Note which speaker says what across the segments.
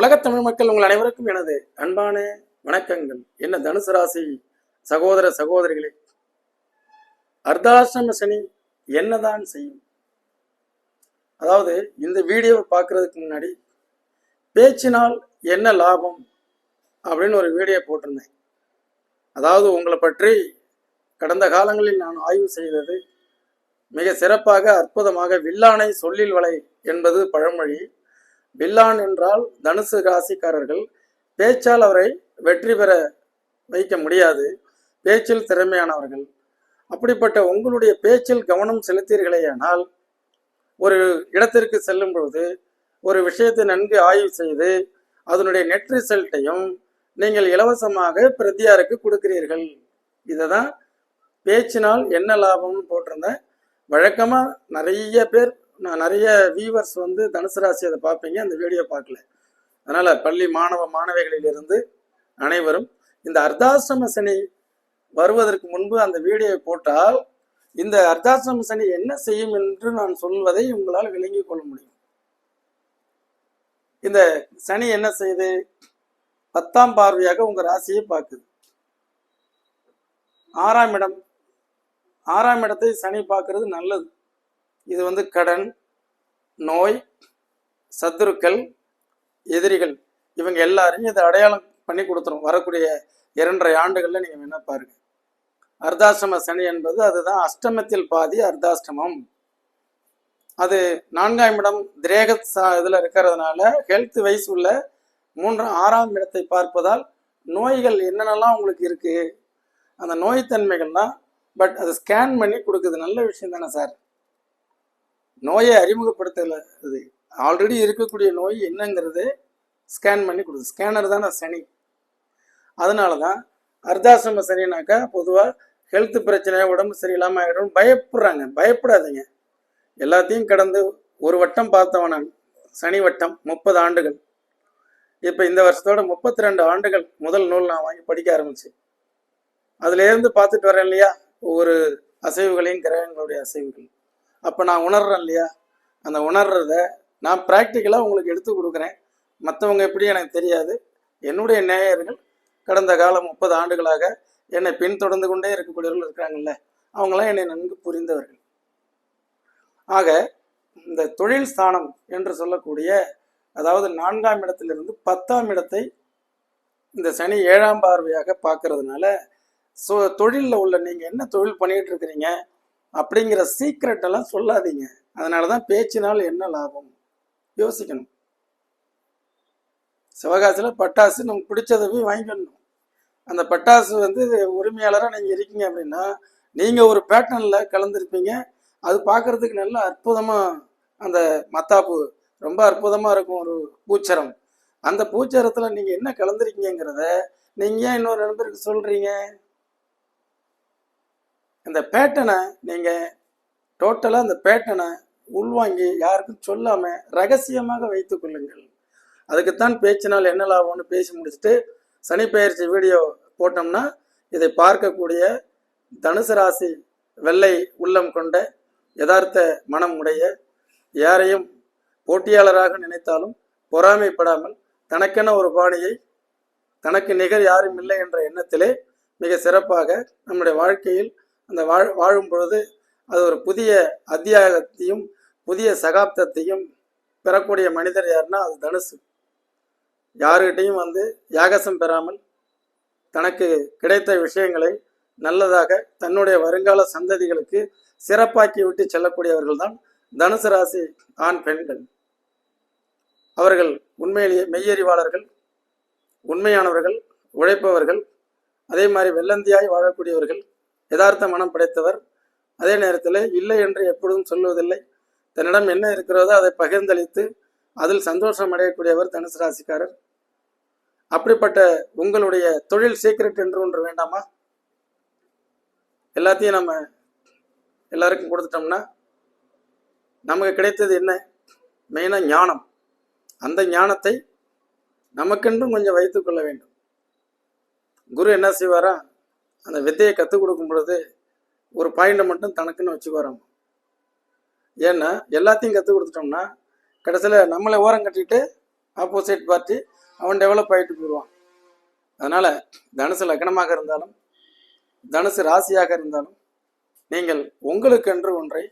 Speaker 1: உலகத் தமிழ் மக்கள் உங்கள் அனைவருக்கும் எனது அன்பான வணக்கங்கள். என்ன தனுசு ராசி சகோதர சகோதரிகளே அர்த்தாசிரம சனி என்னதான் செய்யும்? அதாவது இந்த வீடியோவை பார்க்கறதுக்கு முன்னாடி பேச்சினால் என்ன லாபம் அப்படின்னு ஒரு வீடியோ போட்டிருந்தேன். அதாவது உங்களை பற்றி கடந்த காலங்களில் நான் ஆய்வு செய்தது மிக சிறப்பாக அற்புதமாக வில்லானை சொல்லில் வலை என்பது பழமொழி. வில்லான் என்றால் தனுசு ராசிக்காரர்கள். பேச்சால் அவரை வெற்றி பெற வைக்க முடியாது. பேச்சில் திறமையானவர்கள். அப்படிப்பட்ட உங்களுடைய பேச்சில் கவனம் செலுத்தீர்களேயானால் ஒரு இடத்திற்கு செல்லும் பொழுது ஒரு விஷயத்தை நன்கு ஆய்வு செய்து அதனுடைய நெட் ரிசல்ட்டையும் நீங்கள் இலவசமாக பிரதியாருக்கு கொடுக்கிறீர்கள். இதை தான் பேச்சினால் என்ன லாபம்னு போட்டிருந்தேன் வழக்கமாக நிறைய பேர் நான் நிறைய வியூவர்ஸ் வந்து தனுசு ராசி அதை பார்ப்பீங்க அந்த வீடியோ பார்க்கல. அதனால் பள்ளி மாணவ மாணவிகளிலிருந்து அனைவரும் இந்த அர்த்தாசிரம சனி வருவதற்கு முன்பு அந்த வீடியோவை போட்டால் இந்த அர்த்தாசிரம சனி என்ன செய்யும் என்று நான் சொல்வதை உங்களால் விளங்கிக் கொள்ள முடியும். இந்த சனி என்ன செய்யுது பத்தாம் பார்வையாக உங்க ராசியை பார்க்குது. ஆறாம் இடம். ஆறாம் இடத்தை சனி பார்க்கறது நல்லது. இது வந்து கடன் நோய் சத்துருக்கள் எதிரிகள் இவங்க எல்லாரையும் இதை அடையாளம் பண்ணி கொடுத்துரும். வரக்கூடிய இரண்டரை ஆண்டுகளில் நீங்கள் வேணா பாருங்க. அர்த்தாஷ்டம சனி என்பது அதுதான் அஷ்டமத்தில் பாதி அர்த்தாஷ்டமம். அது நான்காம் இடம் திரேக சா- இருக்கிறதுனால ஹெல்த் வைஸ் உள்ள மூன்று ஆறாம் இடத்தை பார்ப்பதால் நோய்கள் என்னென்னலாம் உங்களுக்கு இருக்குது அந்த நோய்த்தன்மைகள்லாம் பட் அதை ஸ்கேன் பண்ணி கொடுக்குது. நல்ல விஷயம் தானே சார்? நோயை அறிமுகப்படுத்தலை அது ஆல்ரெடி இருக்கக்கூடிய நோய் என்னங்கிறது ஸ்கேன் பண்ணி கொடுக்குது. ஸ்கேனர் தானே சனி. அதனால தான் அர்த்தாசிரம சனினாக்கா பொதுவாக ஹெல்த் பிரச்சனை உடம்பு சரியில்லாமல் ஆகிடும் பயப்படுறாங்க. பயப்படாதீங்க. எல்லாத்தையும் கடந்து ஒரு வட்டம் பார்த்தவன் நான். சனி வட்டம் முப்பது ஆண்டுகள். இப்போ இந்த வருஷத்தோட முப்பத்தி ரெண்டு ஆண்டுகள் முதல் நூல் நான் வாங்கி படிக்க ஆரம்பிச்சேன் அதுலேருந்து பார்த்துட்டு வரேன் இல்லையா? ஒவ்வொரு அசைவுகளையும் கிரகங்களுடைய அசைவுகள். அப்போ நான் உணர்றேன் இல்லையா? அந்த உணர்றத நான் ப்ராக்டிக்கலாக உங்களுக்கு எடுத்து கொடுக்குறேன். மற்றவங்க எப்படி எனக்கு தெரியாது. என்னுடைய நேயர்கள் கடந்த காலம் முப்பது ஆண்டுகளாக என்னை பின்தொடர்ந்து கொண்டே இருக்கக்கூடியவர்கள் இருக்கிறாங்கல்ல அவங்களாம் என்னை நன்கு புரிந்தவர்கள். ஆக இந்த தொழில் ஸ்தானம் என்று சொல்லக்கூடிய அதாவது நான்காம் இடத்திலிருந்து பத்தாம் இடத்தை இந்த சனி ஏழாம் பார்வையாக பார்க்கறதுனால ஸோ தொழிலில் உள்ள நீங்கள் என்ன தொழில் பண்ணிகிட்டு இருக்கிறீங்க? அப்படிங்கிற சீக்ரெட் எல்லாம் சொல்லாதீங்க. அதனால தான் பேச்சினால் என்ன லாபம்? யோசிக்கணும். சிவகாசியில் பட்டாசு நமக்கு பிடிச்சதை போய் வாங்கிக்கணும். அந்த பட்டாசு வந்து உரிமையாளராக நீங்கள் இருக்கீங்க அப்படின்னா நீங்கள் ஒரு பேட்டர்னில் கலந்துருப்பீங்க. அது பார்க்கறதுக்கு நல்ல அற்புதமாக அந்த மத்தாப்பு ரொம்ப அற்புதமாக இருக்கும் ஒரு பூச்சரம். அந்த பூச்சரத்தில் நீங்கள் என்ன கலந்துருக்கீங்கிறத நீங்கள் ஏன் இன்னொரு நண்பருக்கு சொல்கிறீங்க இந்த பேட்டனை நீங்கள் டோட்டலாக அந்த பேட்டனை உள்வாங்கி யாருக்கும் சொல்லாமல் ரகசியமாக வைத்து கொள்ளுங்கள். அதுக்குத்தான் பேச்சினால் என்ன லாபம்னு பேசி முடிச்சுட்டு சனி பயிற்சி வீடியோ போட்டோம்னா இதை பார்க்கக்கூடிய தனுசு ராசி வெள்ளை உள்ளம் கொண்ட யதார்த்த மனம் உடைய யாரையும் போட்டியாளராக நினைத்தாலும் பொறாமைப்படாமல் தனக்கென ஒரு பாணியை தனக்கு நிகர் யாரும் இல்லை என்ற எண்ணத்திலே மிக சிறப்பாக நம்முடைய வாழ்க்கையில் அந்த வாழ் வாழும் பொழுது அது ஒரு புதிய அத்தியாயத்தையும் புதிய சகாப்தத்தையும் பெறக்கூடிய மனிதர் யாருன்னா அது தனுசு. யாருக்கிட்டையும் வந்து யாகசம் பெறாமல் தனக்கு கிடைத்த விஷயங்களை நல்லதாக தன்னுடைய வருங்கால சந்ததிகளுக்கு சிறப்பாக்கி விட்டு செல்லக்கூடியவர்கள் தான் தனுசு ராசி ஆண் பெண்கள். அவர்கள் உண்மையிலேயே மெய்யறிவாளர்கள் உண்மையானவர்கள் உழைப்பவர்கள் அதே மாதிரி வெள்ளந்தியாய் வாழக்கூடியவர்கள் யதார்த்த மனம் படைத்தவர். அதே நேரத்தில் இல்லை என்று எப்பொழுதும் சொல்லுவதில்லை. தன்னிடம் என்ன இருக்கிறதோ அதை பகிர்ந்தளித்து அதில் சந்தோஷம் அடையக்கூடியவர் தனுசு ராசிக்காரர். அப்படிப்பட்ட உங்களுடைய தொழில் சீக்ரெட் என்று ஒன்று வேண்டாமா? எல்லாத்தையும் நம்ம எல்லாருக்கும் கொடுத்துட்டோம்னா நமக்கு கிடைத்தது என்ன? மெயினாக ஞானம். அந்த ஞானத்தை நமக்கென்றும் கொஞ்சம் வைத்துக்கொள்ள வேண்டும். குரு என்ன செய்வாரா? அந்த வித்தையை கற்றுக் கொடுக்கும் பொழுது ஒரு பாயிண்டை மட்டும் தனக்குன்னு வச்சுக்குவாராம். ஏன்னா எல்லாத்தையும் கற்றுக் கொடுத்துட்டோம்னா கடைசியில் நம்மளை ஓரம் கட்டிட்டு ஆப்போசிட் பார்ட்டி அவன் டெவலப் ஆகிட்டு போயிடுவான். அதனால் தனுசு லக்னமாக இருந்தாலும் தனுசு ராசியாக இருந்தாலும் நீங்கள் உங்களுக்கென்று ஒன்றை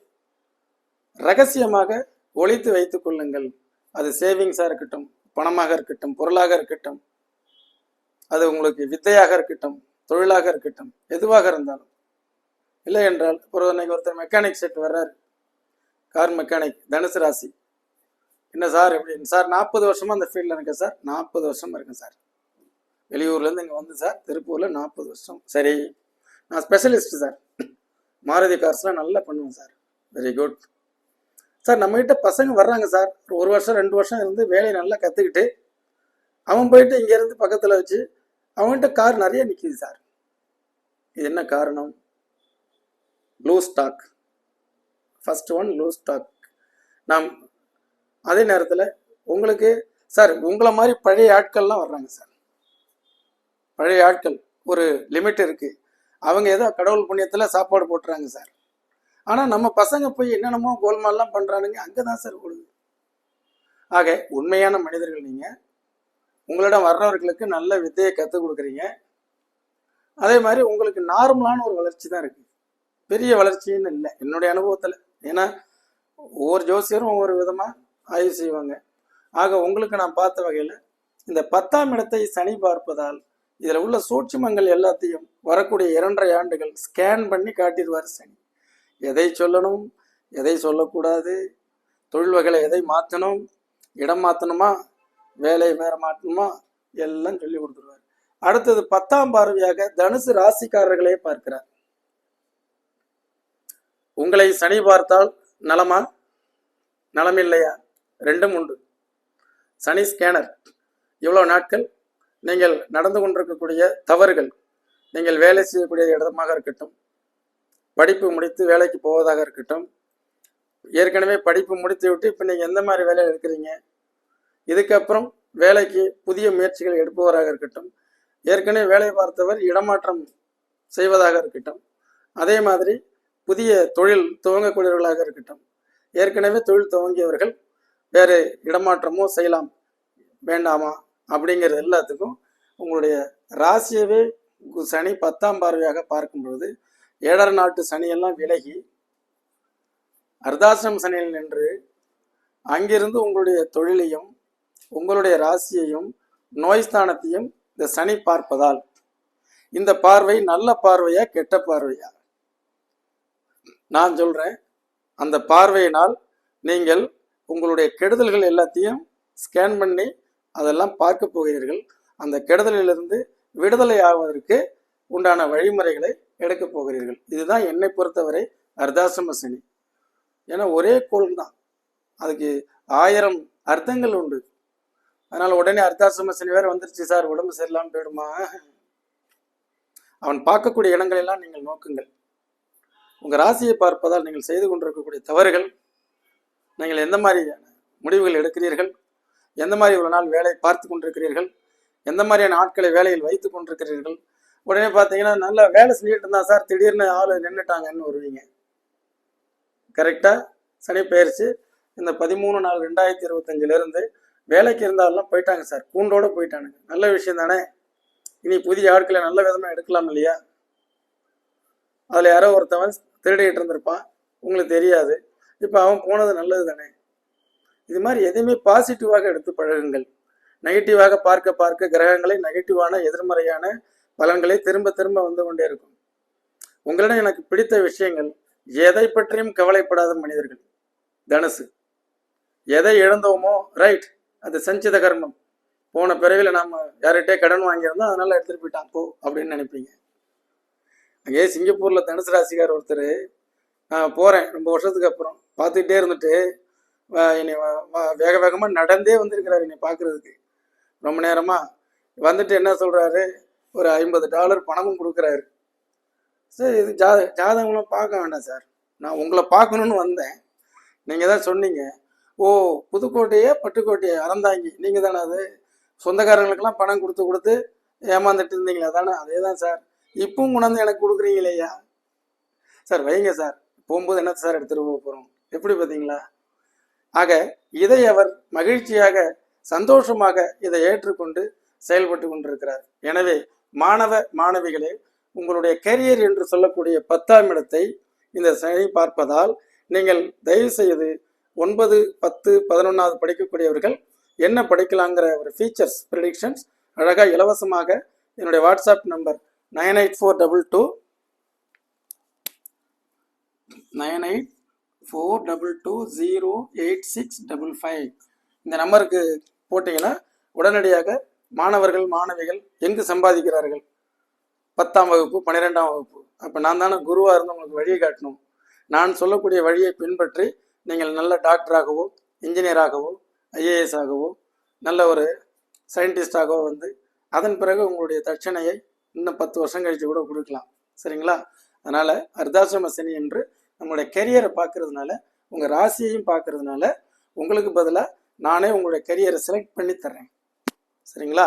Speaker 1: ரகசியமாக ஒழித்து வைத்துக் கொள்ளுங்கள். அது சேவிங்ஸாக இருக்கட்டும் பணமாக இருக்கட்டும் பொருளாக இருக்கட்டும் அது உங்களுக்கு வித்தையாக இருக்கட்டும் தொழிலாக இருக்கட்டும் எதுவாக இருந்தாலும். இல்லை என்றால் ஒரு இன்னைக்கு ஒருத்தர் மெக்கானிக் செட் வர்றாரு. கார் மெக்கானிக் தனுசு ராசி. என்ன சார் எப்படின்னு சார் நாற்பது வருஷமா அந்த ஃபீல்டில் இருக்கேன் சார். நாற்பது வருஷமா இருக்கேன் சார். வெளியூர்லேருந்து இங்கே வந்து சார் திருப்பூரில் நாற்பது வருஷம். சரி நான் ஸ்பெஷலிஸ்ட் சார். மாருதி கார்ஸ்லாம் நல்லா பண்ணுவேன் சார். வெரி குட் சார் நம்மகிட்ட பசங்க வர்றாங்க சார். ஒரு ஒரு வருஷம் ரெண்டு வருஷம் இருந்து வேலையை நல்லா கற்றுக்கிட்டு அவன் போயிட்டு இங்கேருந்து பக்கத்தில் வச்சு அவன்கிட்ட கார் நிறைய நிற்கிது சார். இது என்ன காரணம்? லூ ஸ்டாக் ஃபர்ஸ்ட் ஒன் லூ ஸ்டாக் நாம் அதே நேரத்தில் உங்களுக்கு சார் உங்களை மாதிரி பழைய ஆட்கள்லாம் வர்றாங்க சார். பழைய ஆட்கள் ஒரு லிமிட் இருக்கு. அவங்க ஏதோ கடவுள் புண்ணியத்தில் சாப்பாடு போட்டுறாங்க சார். ஆனால் நம்ம பசங்க போய் என்னென்னமோ கோல்மால்லாம் பண்ணுறானுங்க அங்கே தான் சார் கொடுங்க ஆக உண்மையான மனிதர்கள் நீங்கள் உங்களிடம் வர்றவர்களுக்கு நல்ல வித்தையை கற்றுக் கொடுக்குறீங்க. அதே மாதிரி உங்களுக்கு நார்மலான ஒரு வளர்ச்சி தான் இருக்குது பெரிய வளர்ச்சின்னு இல்லை. என்னுடைய அனுபவத்தில். ஏன்னா ஒவ்வொரு ஜோசியரும் ஒவ்வொரு விதமாக ஆய்வு செய்வாங்க. ஆக உங்களுக்கு நான் பார்த்த வகையில் இந்த பத்தாம் இடத்தை சனி பார்ப்பதால் இதில் உள்ள சூட்சுமங்கள் எல்லாத்தையும் வரக்கூடிய இரண்டரை ஆண்டுகள் ஸ்கேன் பண்ணி காட்டிடுவார் சனி. எதை சொல்லணும்? எதை சொல்லக்கூடாது? தொழில் வகையில் எதை மாற்றணும்? இடம் மாற்றணுமா? வேலை வேற மாற்றணுமா எல்லாம் சொல்லி கொடுத்துருவார். அடுத்தது பத்தாம் பார்வையாக தனுசு ராசிக்காரர்களே பார்க்கிறார். உங்களை சனி பார்த்தால் நலமா? நலமில்லையா ரெண்டும் உண்டு. சனி ஸ்கேனர் இவ்வளோ நாட்கள் நீங்கள் நடந்து கொண்டிருக்கக்கூடிய தவறுகள் நீங்கள் வேலை செய்யக்கூடிய இடமாக இருக்கட்டும் படிப்பு முடித்து வேலைக்கு போவதாக இருக்கட்டும் ஏற்கனவே படிப்பு முடித்து விட்டு இப்போ நீங்கள் எந்த மாதிரி வேலையில் இருக்கிறீங்க? இதுக்கப்புறம் வேலைக்கு புதிய முயற்சிகள் எடுப்பவராக இருக்கட்டும். ஏற்கனவே வேலை பார்த்தவர் இடமாற்றம் செய்வதாக இருக்கட்டும். அதே மாதிரி புதிய தொழில் துவங்கக்கூடியவர்களாக இருக்கட்டும். ஏற்கனவே தொழில் துவங்கியவர்கள் வேறு இடமாற்றமோ செய்யலாம் வேண்டாமா அப்படிங்கிறது எல்லாத்துக்கும் உங்களுடைய ராசியவே சனி பத்தாம் பார்வையாக பார்க்கும் பொழுது ஏழரை நாட்டு சனியெல்லாம் விலகி அர்தாசிரம் சனியில் நின்று அங்கிருந்து உங்களுடைய தொழிலையும் உங்களுடைய ராசியையும் நோய் ஸ்தானத்தையும் இந்த சனி பார்ப்பதால் இந்த பார்வை நல்ல பார்வையா கெட்ட பார்வையா? நான் சொல்றேன் அந்த பார்வையினால் நீங்கள் உங்களுடைய கெடுதல்கள் எல்லாத்தையும் ஸ்கேன் பண்ணி அதெல்லாம் பார்க்க போகிறீர்கள். அந்த கெடுதலிலிருந்து விடுதலை ஆவதற்கு உண்டான வழிமுறைகளை எடுக்க போகிறீர்கள். இதுதான் என்னை பொறுத்தவரை அர்த்தாசிரம சனி. ஏன்னா ஒரே கோள் தான் அதுக்கு ஆயிரம் அர்த்தங்கள் உண்டு. அதனால உடனே அர்த்தாசிரம சனி வேற வந்துருச்சு சார் உடம்பு சரியில்லாமல் போயிடுமா? அவன் பார்க்கக்கூடிய இடங்கள் எல்லாம் நீங்கள் நோக்குங்கள். உங்க ராசியை பார்ப்பதால் நீங்கள் செய்து கொண்டிருக்கக்கூடிய தவறுகள் நீங்கள் எந்த மாதிரியான முடிவுகள் எடுக்கிறீர்கள்? எந்த மாதிரி இவ்வளவு நாள் வேலை பார்த்து கொண்டிருக்கிறீர்கள்? எந்த மாதிரியான ஆட்களை வேலையில் வைத்து கொண்டிருக்கிறீர்கள்? உடனே பார்த்தீங்கன்னா நல்லா வேலை செஞ்சுட்டு இருந்தா சார் திடீர்னு ஆள் நின்றுட்டாங்கன்னு வருவீங்க. கரெக்டா சனி பயிற்சி இந்த பதிமூணு நாள் ரெண்டாயிரத்தி இருபத்தஞ்சிலிருந்து இருந்து வேலைக்கு இருந்தாலும் போயிட்டாங்க சார். கூண்டோட போயிட்டானுங்க. நல்ல விஷயம் தானே? இனி புதிய ஆட்களை நல்ல விதமாக எடுக்கலாம் இல்லையா? அதில் யாரோ ஒருத்தவன் திருடிக்கிட்டு இருந்திருப்பான் உங்களுக்கு தெரியாது. இப்போ அவன் போனது நல்லது தானே? இது மாதிரி எதையுமே பாசிட்டிவாக எடுத்து பழகுங்கள். நெகட்டிவாக பார்க்க பார்க்க கிரகங்களை நெகட்டிவான எதிர்மறையான பலன்களை திரும்ப திரும்ப வந்து கொண்டே இருக்கும். உங்களிடம் எனக்கு பிடித்த விஷயங்கள் எதை பற்றியும் கவலைப்படாத மனிதர்கள். தனுசு. எதை இழந்தோமோ ரைட் அது சஞ்சித கர்மம். போன பிறவில நாம யார்கிட்டே கடன் வாங்கியிருந்தோம் அதனால எடுத்துட்டு போயிட்டான் போ அப்படின்னு நினைப்பீங்க. அங்கே சிங்கப்பூர்ல தனுசு ராசிக்கார் ஒருத்தர் நான் போறேன் ரொம்ப வருஷத்துக்கு அப்புறம். பார்த்துக்கிட்டே இருந்துட்டு என்னை வேக வேகமா நடந்தே வந்திருக்கிறாரு என்னை பார்க்கறதுக்கு. ரொம்ப நேரமா வந்துட்டு என்ன சொல்றாரு? ஒரு ஐம்பது டாலர் பணமும் கொடுக்குறாரு. சார் இது ஜாத ஜாதகம்லாம் பார்க்க வேண்டாம் சார். நான் உங்களை பார்க்கணுன்னு வந்தேன். நீங்கள் தான் சொன்னீங்க. ஓ புதுக்கோட்டையே பட்டுக்கோட்டையே அறந்தாங்கி. நீங்கள் தானே அது? சொந்தக்காரங்களுக்கெல்லாம் பணம் கொடுத்து கொடுத்து ஏமாந்துட்டு இருந்தீங்களா தானே அதே தான் சார். இப்பவும் கொண்டாந்து எனக்கு கொடுக்குறீங்களேயா சார் வைங்க சார். போகும்போது என்ன சார் எடுத்துகிட்டு போக போகிறோம் எப்படி பார்த்தீங்களா ஆக இதை அவர் மகிழ்ச்சியாக சந்தோஷமாக இதை ஏற்றுக்கொண்டு செயல்பட்டு கொண்டிருக்கிறார். எனவே மாணவ மாணவிகளே உங்களுடைய கரியர் என்று சொல்லக்கூடிய பத்தாம் இடத்தை இந்த சனி பார்ப்பதால் நீங்கள் தயவு செய்து ஒன்பது பத்து பதினொன்றாவது படிக்கக்கூடியவர்கள் என்ன படிக்கலாங்கிற ஒரு ஃபீச்சர்ஸ் ப்ரிடிக்ஷன்ஸ் அழகாக இலவசமாக என்னுடைய WhatsApp number nine eight four double two nine eight four double two zero eight six double five இந்த நம்பருக்கு போட்டிங்கன்னா உடனடியாக மாணவர்கள் மாணவிகள் எங்கு சம்பாதிக்கிறார்கள்? பத்தாம் வகுப்பு பன்னிரெண்டாம் வகுப்பு. அப்போ நான் தானே குருவாக இருந்து உங்களுக்கு வழியை காட்டணும். நான் சொல்லக்கூடிய வழியை பின்பற்றி நீங்கள் நல்ல டாக்டராகவோ இன்ஜினியராகவோ ஐஏஎஸ் ஆகவோ நல்ல ஒரு சயின்டிஸ்டாகவோ வந்து அதன் பிறகு உங்களுடைய தட்சணையை இன்னும் பத்து வருஷம் கழித்து கூட கொடுக்கலாம். சரிங்களா? அதனால் அர்த்தாசிரம சனி என்று நம்மளுடைய கெரியரை பார்க்கறதுனால உங்கள் ராசியையும் பார்க்கறதுனால உங்களுக்கு பதிலாக நானே உங்களுடைய கெரியரை செலக்ட் பண்ணி தர்றேன். சரிங்களா?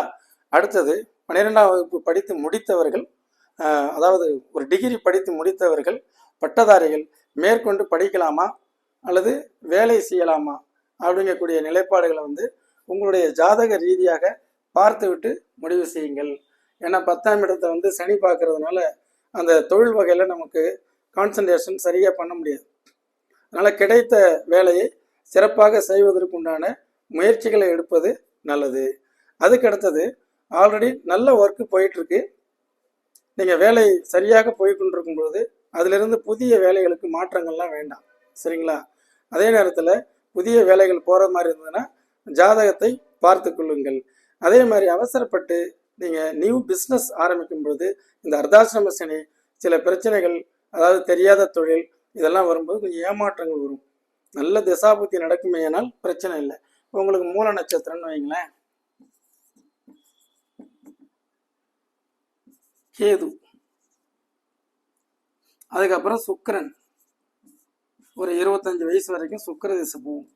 Speaker 1: அடுத்தது பன்னிரெண்டாம் வகுப்பு படித்து முடித்தவர்கள் அதாவது ஒரு டிகிரி படித்து முடித்தவர்கள் பட்டதாரிகள் மேற்கொண்டு படிக்கலாமா? அல்லது வேலை செய்யலாமா அப்படிங்கக்கூடிய நிலைப்பாடுகளை வந்து உங்களுடைய ஜாதக ரீதியாக பார்த்துவிட்டு முடிவு செய்யுங்கள். ஏன்னா பத்தாம் இடத்தை வந்து சனி பார்க்கறதுனால அந்த தொழில் வகையில் நமக்கு கான்சன்ட்ரேஷன் சரியாக பண்ண முடியாது. அதனால் கிடைத்த வேலையை சிறப்பாக செய்வதற்குண்டான முயற்சிகளை எடுப்பது நல்லது. அதுக்கு அடுத்தது ஆல்ரெடி நல்ல ஒர்க்கு போயிட்டுருக்கு. நீங்கள் வேலை சரியாக போய் கொண்டிருக்கும் பொழுது அதிலிருந்து புதிய வேலைகளுக்கு மாற்றங்கள்லாம் வேண்டாம். சரிங்களா? அதே நேரத்தில் புதிய வேலைகள் போகிற மாதிரி இருந்ததுன்னா ஜாதகத்தை பார்த்து கொள்ளுங்கள். அதே மாதிரி அவசரப்பட்டு நீங்கள் நியூ பிஸ்னஸ் ஆரம்பிக்கும் பொழுது இந்த அர்த்தாசிரம சனி சில பிரச்சனைகள் அதாவது தெரியாத தொழில் இதெல்லாம் வரும்போது கொஞ்சம் ஏமாற்றங்கள் வரும். நல்ல திசாபுத்தி நடக்குமேயானால் பிரச்சனை இல்லை. உங்களுக்கு மூல நட்சத்திரம்னு வைங்களேன். கேது. அதுக்கப்புறம் சுக்கரன். ஒரு இருபத்தஞ்சு வயசு வரைக்கும் சுக்கிர திசை போகும்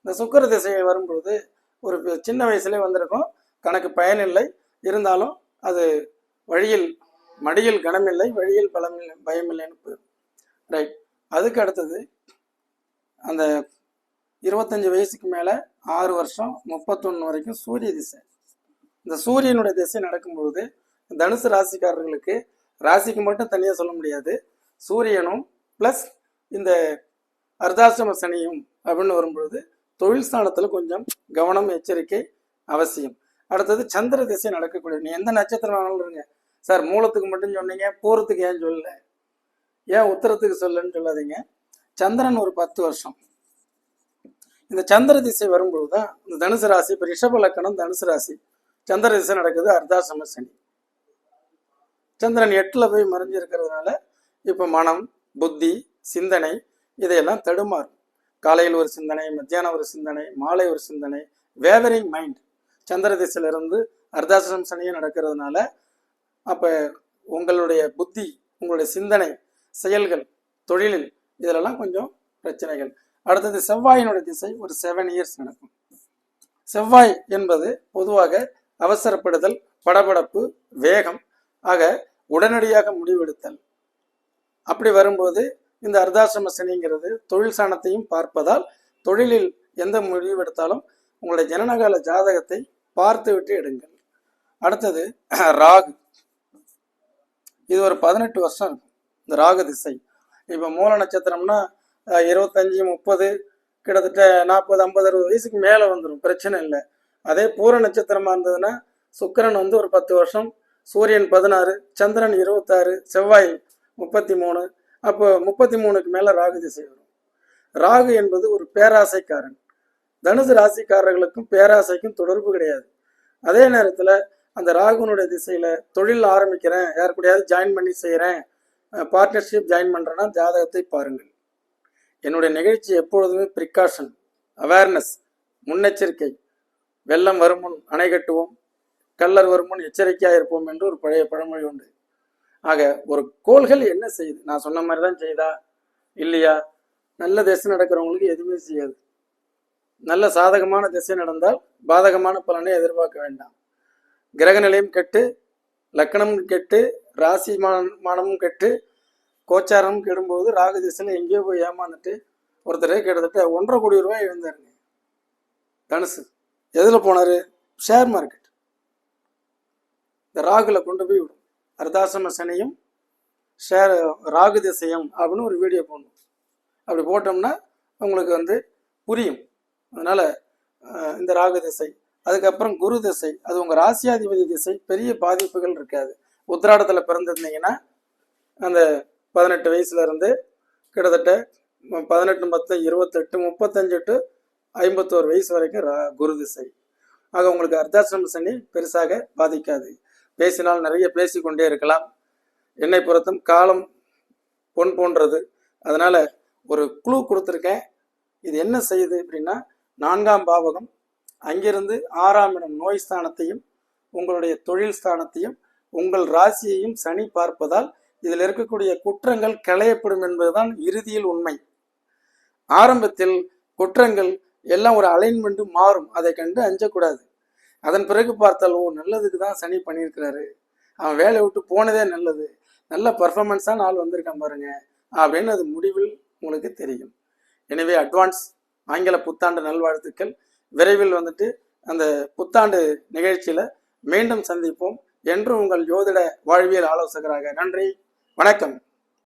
Speaker 1: இந்த சுக்கிர திசை வரும்பொழுது ஒரு சின்ன வயசுலேயே வந்திருக்கும். கணக்கு பயனில்லை இருந்தாலும் அது வழியில் மடியில் கனமில்லை வழியில் பலமில்லை பயமில்லைன்னு போயிடும். ரைட் அதுக்கு அடுத்தது அந்த இருபத்தஞ்சு வயசுக்கு மேலே ஆறு வருஷம் முப்பத்தொன்று வரைக்கும் சூரிய திசை. இந்த சூரியனுடைய திசை நடக்கும்பொழுது தனுசு ராசிக்காரர்களுக்கு ராசிக்கு மட்டும் தனியாக சொல்ல முடியாது. சூரியனும் ப்ளஸ் இந்த அர்த்தாசிரம சனியும் அப்படின்னு வரும்பொழுது தொழில் ஸ்தானத்தில் கொஞ்சம் கவனம் எச்சரிக்கை அவசியம். அடுத்தது சந்திர திசை நடக்கக்கூடிய நீ எந்த நட்சத்திரம் வேணாலும் இருங்க. சார் மூலத்துக்கு மட்டும் சொன்னீங்க பூரத்துக்கு ஏன் சொல்லல? ஏன் உத்தரத்துக்கு சொல்லன்னு சொல்லாதீங்க. சந்திரன் ஒரு பத்து வருஷம். இந்த சந்திர திசை வரும்பொழுது தான் இந்த தனுசு ராசி இப்போ ரிஷப லக்கணம் தனுசு ராசி. சந்திர திசை நடக்குது அர்த்தாசிரம சனி. சந்திரன் எட்டில் போய் மறைஞ்சிருக்கிறதுனால இப்போ மனம் புத்தி சிந்தனை இதையெல்லாம் தடுமாறும். காலையில் ஒரு சிந்தனை மத்தியானம் ஒரு சிந்தனை மாலை ஒரு சிந்தனை வேவரிங் மைண்ட் சந்திர திசையிலிருந்து அர்தாசிரம் சனியும் நடக்கிறதுனால அப்போ உங்களுடைய புத்தி உங்களுடைய சிந்தனை செயல்கள் தொழிலில் இதிலெல்லாம் கொஞ்சம் பிரச்சனைகள். அடுத்தது செவ்வாயினுடைய திசை ஒரு செவன் இயர்ஸ் நடக்கும். செவ்வாய் என்பது பொதுவாக அவசரப்படுதல் படபடப்பு வேகம் ஆக உடனடியாக முடிவெடுத்தல். அப்படி வரும்போது இந்த அர்த்தாசிரம சனிங்கிறது தொழில் சாணத்தையும் பார்ப்பதால் தொழிலில் எந்த முடிவெடுத்தாலும் உங்களுடைய ஜனனகால ஜாதகத்தை பார்த்து விட்டு எடுங்கள். அடுத்தது ராகு. இது ஒரு பதினெட்டு வருஷம் இருக்கும். இந்த ராகு திசை. இப்போ மூல நட்சத்திரம்னா இருபத்தஞ்சி முப்பது கிட்டத்தட்ட நாற்பது ஐம்பது அறுபது வயசுக்கு மேலே வந்துடும் பிரச்சனை இல்லை. அதே பூர நட்சத்திரமாக இருந்ததுன்னா சுக்கிரன் வந்து ஒரு பத்து வருஷம் சூரியன் பதினாறு சந்திரன் இருபத்தாறு செவ்வாய் முப்பத்தி மூணு அப்போ முப்பத்தி மூணுக்கு மேலே ராகு திசை வரும். ராகு என்பது ஒரு பேராசைக்காரன். தனுசு ராசிக்காரர்களுக்கும் பேராசைக்கும் தொடர்பு கிடையாது. அதே நேரத்தில் அந்த ராகுனுடைய திசையில் தொழில் ஆரம்பிக்கிறேன் யார் கூடயாவது ஜாயின் பண்ணி செய்கிறேன் பார்ட்னர்ஷிப் ஜாயின் பண்ணுறேன்னா ஜாதகத்தை பாருங்கள். என்னுடைய நிகழ்ச்சி எப்பொழுதுமே ப்ரிகாஷன் அவேர்னஸ் முன்னெச்சரிக்கை. வெள்ளம் வருமுன் அணை கட்டுவோம் கள்ளர் வருமுன் எச்சரிக்கையாக இருப்போம் என்று ஒரு பழைய பழமொழி உண்டு. ஆக ஒரு கோள்கள் என்ன செய்யுது? நான் சொன்ன மாதிரி தான் செய்தா இல்லையா? நல்ல திசை நடக்கிறவங்களுக்கு எதுவுமே செய்யாது. நல்ல சாதகமான திசை நடந்தால் பாதகமான பலனை எதிர்பார்க்க வேண்டாம். கிரக நிலையும் கெட்டு லக்கணமும் கெட்டு ராசி மானமும் கெட்டு கோச்சாரமும் கெடும்போது ராகு திசையில் எங்கேயோ போய் ஏமாந்துட்டு ஒருத்தர் கிட்டத்தட்ட ஒன்றரை கோடி ரூபாய் எழுந்தாருங்க. தனுசு. எதில் போனார்? Share market. இந்த ராகுல கொண்டு போய் விடும். அர்த்தாசிரம சனியும் ஷேர் ராகு திசையும் அப்படின்னு ஒரு வீடியோ போடணும். அப்படி போட்டோம்னா உங்களுக்கு வந்து புரியும். அதனால் இந்த ராகு திசை அதுக்கப்புறம் குரு திசை அது உங்கள் ராசியாதிபதி திசை பெரிய பாதிப்புகள் இருக்காது. உத்திராடத்தில் பிறந்திருந்தீங்கன்னா அந்த பதினெட்டு வயசுலேருந்து கிட்டத்தட்ட பதினெட்டு பத்து இருபத்தெட்டு முப்பத்தஞ்சு டு ஐம்பத்தோரு வயசு வரைக்கும் ரா- குரு திசை ஆக உங்களுக்கு அர்த்தாசிரம சனி பெருசாக பாதிக்காது. பேசினால் நிறைய பேசிக்கொண்டே இருக்கலாம். என்னை பொறுத்தும் காலம் பொன் போன்றது. அதனால ஒரு குழு கொடுத்துருக்கேன். இது என்ன செய்யுது அப்படின்னா நான்காம் பாவகம் அங்கிருந்து ஆறாம் இடம் நோய் ஸ்தானத்தையும் உங்களுடைய தொழில் ஸ்தானத்தையும் உங்கள் ராசியையும் சனி பார்ப்பதால் இதில் இருக்கக்கூடிய குற்றங்கள் களையப்படும் என்பதுதான் இறுதியில் உண்மை. ஆரம்பத்தில் குற்றங்கள் எல்லாம் ஒரு அலைன்மெண்ட்டு மாறும். அதை கண்டு அஞ்சக்கூடாது. அதன் பிறகு பார்த்தால் ஓ நல்லதுக்கு தான் சனி பண்ணியிருக்கிறாரு. அவன் வேலையை விட்டு போனதே நல்லது. நல்ல பர்ஃபார்மன்ஸான ஆள் வந்திருக்கான் பாருங்க. அப்படின்னு அது முடிவில் உங்களுக்கு தெரியும். எனவே அட்வான்ஸ் ஆங்கில புத்தாண்டு நல்வாழ்த்துக்கள். விரைவில் வந்துட்டு அந்த புத்தாண்டு நிகழ்ச்சியில் மீண்டும் சந்திப்போம். என்று உங்கள் ஜோதிட வாழ்வியல் ஆலோசகராக நன்றி. வணக்கம்.